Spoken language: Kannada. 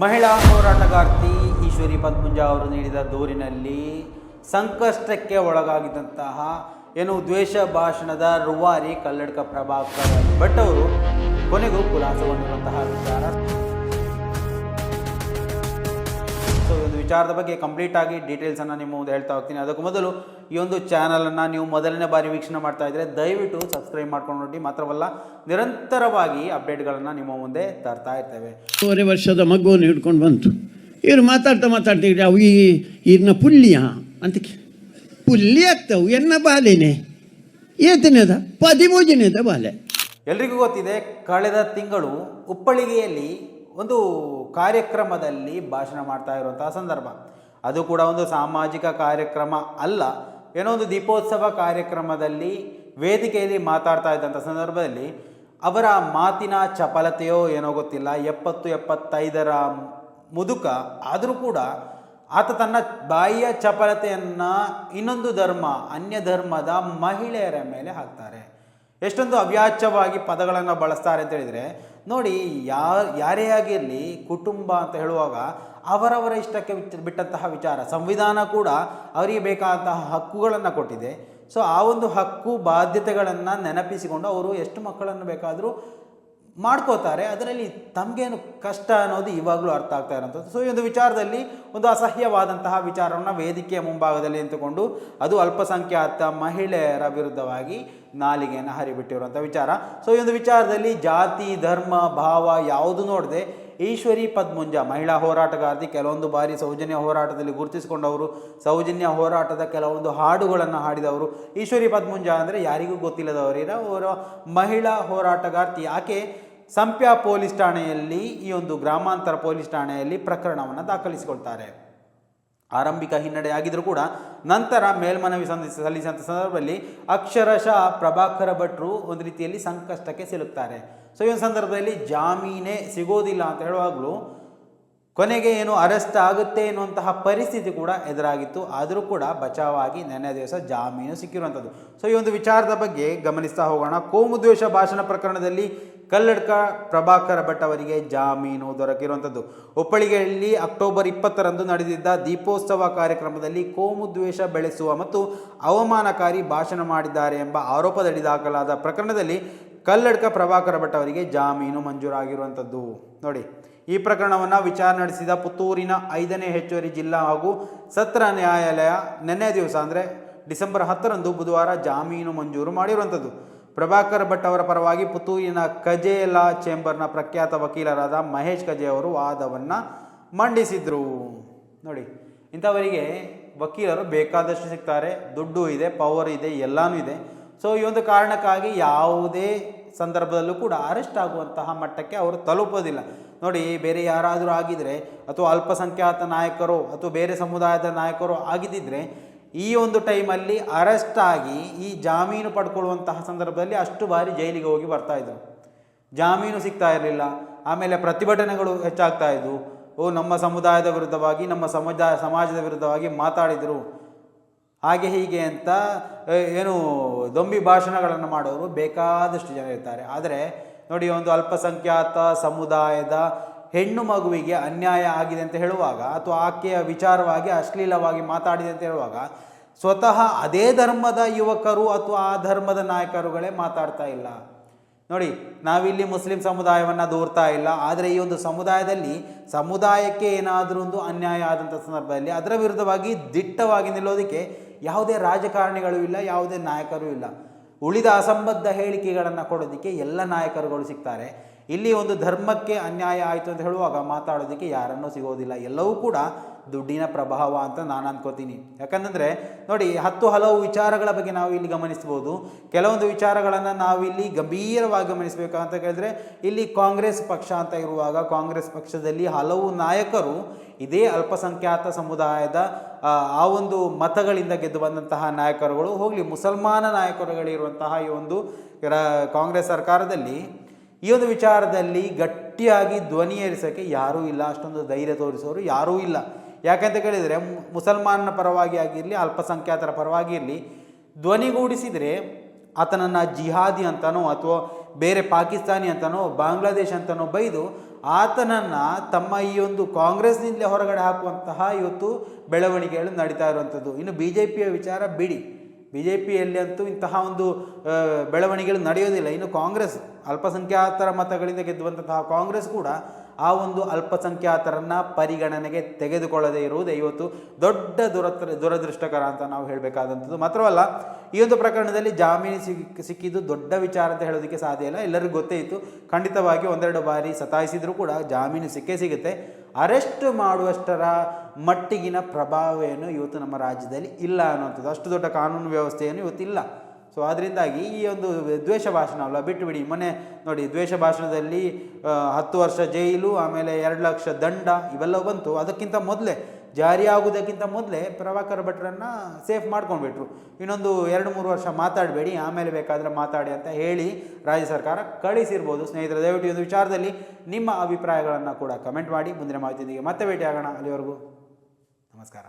ಮಹಿಳಾ ಹೋರಾಟಗಾರ್ತಿ ಈಶ್ವರಿ ಪದ್ಮುಂಜ ಅವರು ನೀಡಿದ ದೂರಿನಲ್ಲಿ ಸಂಕಷ್ಟಕ್ಕೆ ಒಳಗಾಗಿದ್ದಂತಹ ಏನು ದ್ವೇಷ ಭಾಷಣದ ರುವಾರಿ ಕಲ್ಲಡ್ಕ ಪ್ರಭಾಕರ್ ಭಟ್ ಅವರು ಕೊನೆಗೂ ಖುಲಾಸಗೊಂಡಿರುವಂತಹ ವಿಚಾರ. ಸೊ ಈ ಒಂದು ವಿಚಾರದ ಬಗ್ಗೆ ಕಂಪ್ಲೀಟಾಗಿ ಡೀಟೇಲ್ಸನ್ನು ನಿಮ್ಮ ಮುಂದೆ ಹೇಳ್ತಾ ಹೋಗ್ತೀನಿ. ಅದಕ್ಕೂ ಮೊದಲು ಈ ಒಂದು ಚಾನಲನ್ನು ನೀವು ಮೊದಲನೇ ಬಾರಿ ವೀಕ್ಷಣೆ ಮಾಡ್ತಾ ಇದ್ದರೆ ದಯವಿಟ್ಟು ಸಬ್ಸ್ಕ್ರೈಬ್ ಮಾಡ್ಕೊಂಡು ನೋಡಿ ಮಾತ್ರವಲ್ಲ ನಿರಂತರವಾಗಿ ಅಪ್ಡೇಟ್ಗಳನ್ನು ನಿಮ್ಮ ಮುಂದೆ ತರ್ತಾ ಇರ್ತೇವೆ. ಮೂವರೆ ವರ್ಷದ ಮಗುವನ್ನು ಹಿಡ್ಕೊಂಡು ಬಂತು. ಇವ್ರು ಮಾತಾಡ್ತಾ ಮಾತಾಡ್ತಿದ್ರೆ ಅವು ಈ ಇರ್ನ ಪುಲ್ಯ ಅಂತ ಪುಲ್ಯ ಆಗ್ತಾವು. ಎನ್ನ ಬಾಲೆನೆ? ಏತನೇದ ಪದಿಮೂಜನೇದ ಬಾಲೆ. ಎಲ್ರಿಗೂ ಗೊತ್ತಿದೆ ಕಳೆದ ತಿಂಗಳು ಉಪ್ಪಳಿಗೆಯಲ್ಲಿ ಒಂದು ಕಾರ್ಯಕ್ರಮದಲ್ಲಿ ಭಾಷಣ ಮಾಡ್ತಾ ಇರುವಂತಹ ಸಂದರ್ಭ. ಅದು ಕೂಡ ಒಂದು ಸಾಮಾಜಿಕ ಕಾರ್ಯಕ್ರಮ ಅಲ್ಲ, ಏನೋ ಒಂದು ದೀಪೋತ್ಸವ ಕಾರ್ಯಕ್ರಮದಲ್ಲಿ ವೇದಿಕೆಯಲ್ಲಿ ಮಾತಾಡ್ತಾ ಇದ್ದಂಥ ಸಂದರ್ಭದಲ್ಲಿ ಅವರ ಮಾತಿನ ಚಪಲತೆಯೋ ಏನೋ ಗೊತ್ತಿಲ್ಲ, ಎಪ್ಪತ್ತು ಎಪ್ಪತ್ತೈದರ ಮುದುಕ ಆದರೂ ಕೂಡ ಆತ ತನ್ನ ಬಾಯಿಯ ಚಪಲತೆಯನ್ನು ಇನ್ನೊಂದು ಧರ್ಮ ಅನ್ಯ ಧರ್ಮದ ಮಹಿಳೆಯರ ಮೇಲೆ ಹಾಕ್ತಾರೆ. ಎಷ್ಟೊಂದು ಅವ್ಯಾಚ್ಯವಾಗಿ ಪದಗಳನ್ನು ಬಳಸ್ತಾರೆ ಅಂತ ಹೇಳಿದರೆ, ನೋಡಿ, ಯಾ, ಯಾರೇ ಆಗಿರಲಿ, ಕುಟುಂಬ ಅಂತ ಹೇಳುವಾಗ ಅವರವರ ಇಷ್ಟಕ್ಕೆ ಬಿಟ್- ಬಿಟ್ಟಂತಹ ವಿಚಾರ, ಸಂವಿಧಾನ ಕೂಡ ಅವರಿಗೆ ಬೇಕಾದಂತಹ ಹಕ್ಕುಗಳನ್ನು ಕೊಟ್ಟಿದೆ. ಸೊ ಆ ಒಂದು ಹಕ್ಕು, ಬಾಧ್ಯತೆಗಳನ್ನು ನೆನಪಿಸಿಕೊಂಡು ಅವರು ಎಷ್ಟು ಮಕ್ಕಳನ್ನು ಬೇಕಾದರೂ ಮಾಡ್ಕೋತಾರೆ, ಅದರಲ್ಲಿ ತಮಗೇನು ಕಷ್ಟ ಅನ್ನೋದು ಇವಾಗಲೂ ಅರ್ಥ ಆಗ್ತಾ ಇರೋಂಥದ್ದು. ಸೊ ಈ ಒಂದು ವಿಚಾರದಲ್ಲಿ ಒಂದು ಅಸಹ್ಯವಾದಂತಹ ವಿಚಾರವನ್ನು ವೇದಿಕೆಯ ಮುಂಭಾಗದಲ್ಲಿ ನಿಂತುಕೊಂಡು, ಅದು ಅಲ್ಪಸಂಖ್ಯಾತ ಮಹಿಳೆಯರ ವಿರುದ್ಧವಾಗಿ ನಾಲಿಗೆಯನ್ನು ಹರಿಬಿಟ್ಟಿರುವಂಥ ವಿಚಾರ. ಸೊ ಈ ಒಂದು ವಿಚಾರದಲ್ಲಿ ಜಾತಿ, ಧರ್ಮ, ಭಾವ ಯಾವುದು ನೋಡದೆ, ಈಶ್ವರಿ ಪದ್ಮುಂಜ, ಮಹಿಳಾ ಹೋರಾಟಗಾರ್ತಿ, ಕೆಲವೊಂದು ಬಾರಿ ಸೌಜನ್ಯ ಹೋರಾಟದಲ್ಲಿ ಗುರುತಿಸಿಕೊಂಡವರು, ಸೌಜನ್ಯ ಹೋರಾಟದ ಕೆಲವೊಂದು ಹಾಡುಗಳನ್ನು ಹಾಡಿದವರು. ಈಶ್ವರಿ ಪದ್ಮುಂಜ ಅಂದರೆ ಯಾರಿಗೂ ಗೊತ್ತಿಲ್ಲದವರಿರ ಅವರ ಮಹಿಳಾ ಹೋರಾಟಗಾರ್ತಿ. ಆಕೆ ಸಂಪ್ಯ ಪೊಲೀಸ್ ಠಾಣೆಯಲ್ಲಿ ಈ ಒಂದು ಗ್ರಾಮಾಂತರ ಪೊಲೀಸ್ ಠಾಣೆಯಲ್ಲಿ ಪ್ರಕರಣವನ್ನು ದಾಖಲಿಸಿಕೊಳ್ತಾರೆ. ಆರಂಭಿಕ ಹಿನ್ನಡೆ ಆಗಿದ್ರೂ ಕೂಡ ನಂತರ ಮೇಲ್ಮನವಿ ಸಲ್ಲಿಸಿದಂಥ ಸಂದರ್ಭದಲ್ಲಿ ಅಕ್ಷರಶಃ ಪ್ರಭಾಕರ ಭಟ್ರು ಒಂದು ರೀತಿಯಲ್ಲಿ ಸಂಕಷ್ಟಕ್ಕೆ ಸಿಲುಕ್ತಾರೆ. ಸೊ ಈ ಒಂದು ಸಂದರ್ಭದಲ್ಲಿ ಜಾಮೀನೇ ಸಿಗೋದಿಲ್ಲ ಅಂತ ಹೇಳುವಾಗಲೂ ಕೊನೆಗೆ ಏನು ಅರೆಸ್ಟ್ ಆಗುತ್ತೆ ಎನ್ನುವಂತಹ ಪರಿಸ್ಥಿತಿ ಕೂಡ ಎದುರಾಗಿತ್ತು. ಆದರೂ ಕೂಡ ಬಚಾವಾಗಿ ನೆನ್ನೆ ದಿವಸ ಜಾಮೀನು ಸಿಕ್ಕಿರುವಂಥದ್ದು. ಸೊ ಈ ಒಂದು ವಿಚಾರದ ಬಗ್ಗೆ ಗಮನಿಸ್ತಾ ಹೋಗೋಣ. ಕೋಮುದ್ವೇಷ ಭಾಷಣ ಪ್ರಕರಣದಲ್ಲಿ ಕಲ್ಲಡ್ಕ ಪ್ರಭಾಕರ ಭಟ್ ಅವರಿಗೆ ಜಾಮೀನು ದೊರಕಿರುವಂಥದ್ದು. ಒಪ್ಪಳಿಗೆಯಲ್ಲಿ ಅಕ್ಟೋಬರ್ ಇಪ್ಪತ್ತರಂದು ನಡೆದಿದ್ದ ದೀಪೋತ್ಸವ ಕಾರ್ಯಕ್ರಮದಲ್ಲಿ ಕೋಮುದ್ವೇಷ ಬೆಳೆಸುವ ಮತ್ತು ಅವಮಾನಕಾರಿ ಭಾಷಣ ಮಾಡಿದ್ದಾರೆ ಎಂಬ ಆರೋಪದಡಿ ದಾಖಲಾದ ಪ್ರಕರಣದಲ್ಲಿ ಕಲ್ಲಡ್ಕ ಪ್ರಭಾಕರ ಭಟ್ ಅವರಿಗೆ ಜಾಮೀನು ಮಂಜೂರಾಗಿರುವಂಥದ್ದು. ನೋಡಿ, ಈ ಪ್ರಕರಣವನ್ನು ವಿಚಾರಣೆ ನಡೆಸಿದ ಪುತ್ತೂರಿನ ಐದನೇ ಹೆಚ್ಚುವರಿ ಜಿಲ್ಲಾ ಹಾಗೂ ಸತ್ರ ನ್ಯಾಯಾಲಯ ನಿನ್ನೆ ದಿವಸ, ಅಂದರೆ ಡಿಸೆಂಬರ್ ಹತ್ತರಂದು ಬುಧವಾರ ಜಾಮೀನು ಮಂಜೂರು ಮಾಡಿರುವಂಥದ್ದು. ಪ್ರಭಾಕರ್ ಭಟ್ ಅವರ ಪರವಾಗಿ ಪುತ್ತೂರಿನ ಕಜೇಲಾ ಚೇಂಬರ್ನ ಪ್ರಖ್ಯಾತ ವಕೀಲರಾದ ಮಹೇಶ್ ಕಜೆ ಅವರು ವಾದವನ್ನು ಮಂಡಿಸಿದರು. ನೋಡಿ, ಇಂಥವರಿಗೆ ವಕೀಲರು ಬೇಕಾದಷ್ಟು ಸಿಗ್ತಾರೆ. ದುಡ್ಡು ಇದೆ, ಪವರ್ ಇದೆ, ಎಲ್ಲನೂ ಇದೆ. ಸೊ, ಈ ಒಂದು ಕಾರಣಕ್ಕಾಗಿ ಯಾವುದೇ ಸಂದರ್ಭದಲ್ಲೂ ಕೂಡ ಅರೆಸ್ಟ್ ಆಗುವಂತಹ ಮಟ್ಟಕ್ಕೆ ಅವರು ತಲುಪೋದಿಲ್ಲ. ನೋಡಿ, ಬೇರೆ ಯಾರಾದರೂ ಆಗಿದ್ದರೆ ಅಥವಾ ಅಲ್ಪಸಂಖ್ಯಾತ ನಾಯಕರು ಅಥವಾ ಬೇರೆ ಸಮುದಾಯದ ನಾಯಕರು ಆಗಿದ್ದಿದ್ರೆ ಈ ಒಂದು ಟೈಮಲ್ಲಿ ಅರೆಸ್ಟ್ ಆಗಿ ಈ ಜಾಮೀನು ಪಡ್ಕೊಳ್ಳುವಂತಹ ಸಂದರ್ಭದಲ್ಲಿ ಅಷ್ಟು ಬಾರಿ ಜೈಲಿಗೆ ಹೋಗಿ ಬರ್ತಾ ಇದ್ದರು ಜಾಮೀನು ಸಿಗ್ತಾ ಇರಲಿಲ್ಲ. ಆಮೇಲೆ ಪ್ರತಿಭಟನೆಗಳು ಹೆಚ್ಚಾಗ್ತಾ ಇದ್ವು. ಓ, ನಮ್ಮ ಸಮುದಾಯದ ವಿರುದ್ಧವಾಗಿ, ನಮ್ಮ ಸಮುದಾಯ, ಸಮಾಜದ ವಿರುದ್ಧವಾಗಿ ಮಾತಾಡಿದರು. ಹಾಗೆ ಹೀಗೆ ಅಂತ ಏನು ದೊಂಬಿ ಭಾಷಣಗಳನ್ನು ಮಾಡೋರು ಬೇಕಾದಷ್ಟು ಜನ ಇರ್ತಾರೆ. ಆದರೆ, ನೋಡಿ, ಒಂದು ಅಲ್ಪಸಂಖ್ಯಾತ ಸಮುದಾಯದ ಹೆಣ್ಣು ಮಗುವಿಗೆ ಅನ್ಯಾಯ ಆಗಿದೆ ಅಂತ ಹೇಳುವಾಗ ಅಥವಾ ಆಕೆಯ ವಿಚಾರವಾಗಿ ಅಶ್ಲೀಲವಾಗಿ ಮಾತಾಡಿದೆ ಅಂತ ಹೇಳುವಾಗ ಸ್ವತಃ ಅದೇ ಧರ್ಮದ ಯುವಕರು ಅಥವಾ ಆ ಧರ್ಮದ ನಾಯಕರುಗಳೇ ಮಾತಾಡ್ತಾ ಇಲ್ಲ. ನೋಡಿ, ನಾವಿಲ್ಲಿ ಮುಸ್ಲಿಂ ಸಮುದಾಯವನ್ನು ದೂರ್ತಾ ಇಲ್ಲ. ಆದರೆ ಈ ಒಂದು ಸಮುದಾಯದಲ್ಲಿ ಸಮುದಾಯಕ್ಕೆ ಏನಾದರೂ ಒಂದು ಅನ್ಯಾಯ ಆದಂಥ ಸಂದರ್ಭದಲ್ಲಿ ಅದರ ವಿರುದ್ಧವಾಗಿ ದಿಟ್ಟವಾಗಿ ನಿಲ್ಲೋದಕ್ಕೆ ಯಾವುದೇ ರಾಜಕಾರಣಿಗಳು ಇಲ್ಲ, ಯಾವುದೇ ನಾಯಕರು ಇಲ್ಲ. ಉಳಿದ ಅಸಂಬದ್ಧ ಹೇಳಿಕೆಗಳನ್ನು ಕೊಡೋದಕ್ಕೆ ಎಲ್ಲ ನಾಯಕರುಗಳು ಸಿಗ್ತಾರೆ. ಇಲ್ಲಿ ಒಂದು ಧರ್ಮಕ್ಕೆ ಅನ್ಯಾಯ ಆಯಿತು ಅಂತ ಹೇಳುವಾಗ ಮಾತಾಡೋದಕ್ಕೆ ಯಾರನ್ನೂ ಸಿಗೋದಿಲ್ಲ. ಎಲ್ಲವೂ ಕೂಡ ದುಡ್ಡಿನ ಪ್ರಭಾವ ಅಂತ ನಾನು ಅಂದ್ಕೋತೀನಿ ಯಾಕಂತಂದರೆ ನೋಡಿ, ಹತ್ತು ಹಲವು ವಿಚಾರಗಳ ಬಗ್ಗೆ ನಾವು ಇಲ್ಲಿ ಗಮನಿಸ್ಬೋದು. ಕೆಲವೊಂದು ವಿಚಾರಗಳನ್ನು ನಾವಿಲ್ಲಿ ಗಂಭೀರವಾಗಿ ಗಮನಿಸಬೇಕು ಅಂತ ಕೇಳಿದ್ರೆ, ಇಲ್ಲಿ ಕಾಂಗ್ರೆಸ್ ಪಕ್ಷ ಅಂತ ಇರುವಾಗ ಕಾಂಗ್ರೆಸ್ ಪಕ್ಷದಲ್ಲಿ ಹಲವು ನಾಯಕರು ಇದೇ ಅಲ್ಪಸಂಖ್ಯಾತ ಸಮುದಾಯದ, ಆ ಒಂದು ಮತಗಳಿಂದ ಗೆದ್ದು ಬಂದಂತಹ ನಾಯಕರುಗಳು. ಹೋಗಲಿ, ಮುಸಲ್ಮಾನ ನಾಯಕರುಗಳಿರುವಂತಹ ಈ ಒಂದು ಕಾಂಗ್ರೆಸ್ ಸರ್ಕಾರದಲ್ಲಿ ಈ ಒಂದು ವಿಚಾರದಲ್ಲಿ ಗಟ್ಟಿಯಾಗಿ ಧ್ವನಿ ಏರಿಸೋಕ್ಕೆ ಯಾರೂ ಇಲ್ಲ. ಅಷ್ಟೊಂದು ಧೈರ್ಯ ತೋರಿಸೋರು ಯಾರೂ ಇಲ್ಲ. ಯಾಕಂತ ಕೇಳಿದರೆ ಮುಸಲ್ಮಾನನ ಪರವಾಗಿ ಆಗಿರಲಿ, ಅಲ್ಪಸಂಖ್ಯಾತರ ಪರವಾಗಿ ಇರಲಿ ಧ್ವನಿಗೂಡಿಸಿದರೆ ಆತನನ್ನು ಜಿಹಾದಿ ಅಂತನೋ ಅಥವಾ ಬೇರೆ ಪಾಕಿಸ್ತಾನಿ ಅಂತನೋ ಬಾಂಗ್ಲಾದೇಶ್ ಅಂತನೋ ಬೈದು ಆತನನ್ನು ತಮ್ಮ ಈ ಒಂದು ಕಾಂಗ್ರೆಸ್ನಿಂದಲೇ ಹೊರಗಡೆ ಹಾಕುವಂತಹ ಇವತ್ತು ಬೆಳವಣಿಗೆಗಳು ನಡೀತಾ ಇರುವಂಥದ್ದು. ಇನ್ನು ಬಿ ಜೆ ಪಿಯ ವಿಚಾರ ಬಿಡಿ. ಬಿ ಜೆ ಪಿಯಲ್ಲಿ ಅಂತೂ ಇಂತಹ ಒಂದು ಬೆಳವಣಿಗೆಗಳು ನಡೆಯೋದಿಲ್ಲ. ಇನ್ನು ಕಾಂಗ್ರೆಸ್, ಅಲ್ಪಸಂಖ್ಯಾತರ ಮತಗಳಿಂದ ಗೆದ್ದುವಂತಹ ಕಾಂಗ್ರೆಸ್ ಕೂಡ ಆ ಒಂದು ಅಲ್ಪಸಂಖ್ಯಾತರನ್ನು ಪರಿಗಣನೆಗೆ ತೆಗೆದುಕೊಳ್ಳದೇ ಇರುವುದೇ ಇವತ್ತು ದೊಡ್ಡ ದುರತ್ರ, ದುರದೃಷ್ಟಕರ ಅಂತ ನಾವು ಹೇಳಬೇಕಾದಂಥದ್ದು. ಮಾತ್ರವಲ್ಲ, ಈ ಒಂದು ಪ್ರಕರಣದಲ್ಲಿ ಜಾಮೀನು ಸಿಕ್ಕಿ ಸಿಕ್ಕಿದ್ದು ದೊಡ್ಡ ವಿಚಾರ ಅಂತ ಹೇಳೋದಕ್ಕೆ ಸಾಧ್ಯ ಇಲ್ಲ. ಎಲ್ಲರಿಗೂ ಗೊತ್ತೇ ಇತ್ತು. ಖಂಡಿತವಾಗಿ ಒಂದೆರಡು ಬಾರಿ ಸತಾಯಿಸಿದರೂ ಕೂಡ ಜಾಮೀನು ಸಿಕ್ಕೇ ಸಿಗುತ್ತೆ. ಅರೆಸ್ಟ್ ಮಾಡುವಷ್ಟರ ಮಟ್ಟಿಗಿನ ಪ್ರಭಾವವೇನು ಇವತ್ತು ನಮ್ಮ ರಾಜ್ಯದಲ್ಲಿ ಇಲ್ಲ ಅನ್ನುವಂಥದ್ದು. ಅಷ್ಟು ದೊಡ್ಡ ಕಾನೂನು ವ್ಯವಸ್ಥೆಯನ್ನು ಇವತ್ತಿಲ್ಲ. ಸೊ ಅದರಿಂದಾಗಿ ಈ ಒಂದು ದ್ವೇಷ ಭಾಷಣ ಅಲ್ಲ, ಬಿಟ್ಟು ಬಿಡಿ. ಮೊನ್ನೆ ನೋಡಿ ದ್ವೇಷ ಭಾಷಣದಲ್ಲಿ ಹತ್ತು ವರ್ಷ ಜೈಲು, ಆಮೇಲೆ ಎರಡು ಲಕ್ಷ ದಂಡ ಇವೆಲ್ಲ ಬಂತು. ಅದಕ್ಕಿಂತ ಮೊದಲೇ, ಜಾರಿಯಾಗುವುದಕ್ಕಿಂತ ಮೊದಲೇ ಪ್ರಭಾಕರ್ ಭಟ್ರನ್ನು ಸೇಫ್ ಮಾಡ್ಕೊಂಡ್ಬಿಟ್ರು. ಇನ್ನೊಂದು ಎರಡು ಮೂರು ವರ್ಷ ಮಾತಾಡಬೇಡಿ, ಆಮೇಲೆ ಬೇಕಾದರೆ ಮಾತಾಡಿ ಅಂತ ಹೇಳಿ ರಾಜ್ಯ ಸರ್ಕಾರ ಕಳಿಸಿರ್ಬೋದು. ಸ್ನೇಹಿತರೆ, ದಯವಿಟ್ಟು ಒಂದು ವಿಚಾರದಲ್ಲಿ ನಿಮ್ಮ ಅಭಿಪ್ರಾಯಗಳನ್ನು ಕೂಡ ಕಮೆಂಟ್ ಮಾಡಿ. ಮುಂದಿನ ಮಾಹಿತಿಯೊಂದಿಗೆ ಮತ್ತೆ ಭೇಟಿಯಾಗೋಣ. ಅಲ್ಲಿವರೆಗೂ ನಮಸ್ಕಾರ.